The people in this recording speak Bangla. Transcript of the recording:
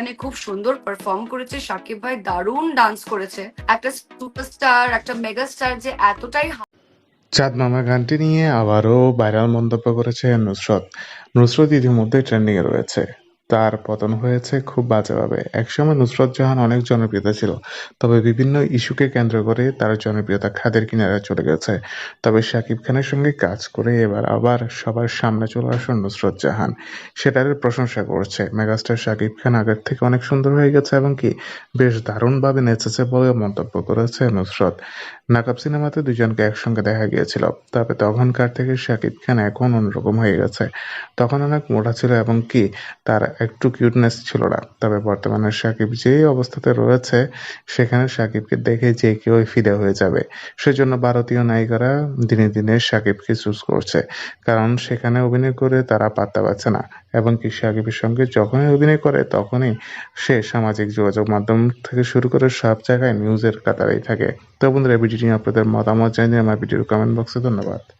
এখানে খুব সুন্দর পারফর্ম করেছে। সাকিব ভাই দারুণ ডান্স করেছে। একটা সুপারস্টার একটা মেগাস্টার যে এতটাই চাঁদ মামা গানটি নিয়ে আবারও ভাইরাল মন্তব্য করেছে নুসরত। নুসরত ইতিমধ্যে ট্রেন্ডিং এ রয়েছে। তার পতন হয়েছে খুব বাজেভাবে। একসময় নুসরত জাহান অনেক জনপ্রিয়তা ছিল, তবে বিভিন্ন ইস্যুকে কেন্দ্র করে তার জনপ্রিয়তা খাদের কিনারে চলে গেছে। তবে শাকিব খানের সঙ্গে কাজ করে এবার আবার সবার সামনে চলে আসেন নুসরত জাহান। সেটার প্রশংসা করছে। মেগাস্টার শাকিব খান আগের থেকে অনেক সুন্দর হয়ে গেছে এবং কি বেশ দারুণভাবে নেচেছে বলে মন্তব্য করেছে নুসরত। নাকাব সিনেমাতে দুজনকে একসঙ্গে দেখা গিয়েছিল, তবে তখনকার থেকে শাকিব খান এখন অন্যরকম হয়ে গেছে। তখন অনেক মোটা ছিল এবং কি তার একটু কিউটনেস ছিল না। তবে বর্তমানে সাকিব যে অবস্থাতে রয়েছে, সেখানে শাকিবকে দেখে যে কেউ ফিদে হয়ে যাবে। সেজন্য ভারতীয় নায়িকারা দিনে দিনে সাকিবকে চুজ করছে। কারণ সেখানে অভিনয় করে তারা পাত্তা পাচ্ছে না। এবং কি সাকিবের সঙ্গে যখনই অভিনয় করে, তখনই সে সামাজিক যোগাযোগ মাধ্যম থেকে শুরু করে সব জায়গায় নিউজের কাতারেই থাকে। তো বন্ধুরা ভিডিওটি আপনাদের মতামত জানিয়ে আমার ভিডিওর কমেন্ট বক্সে ধন্যবাদ।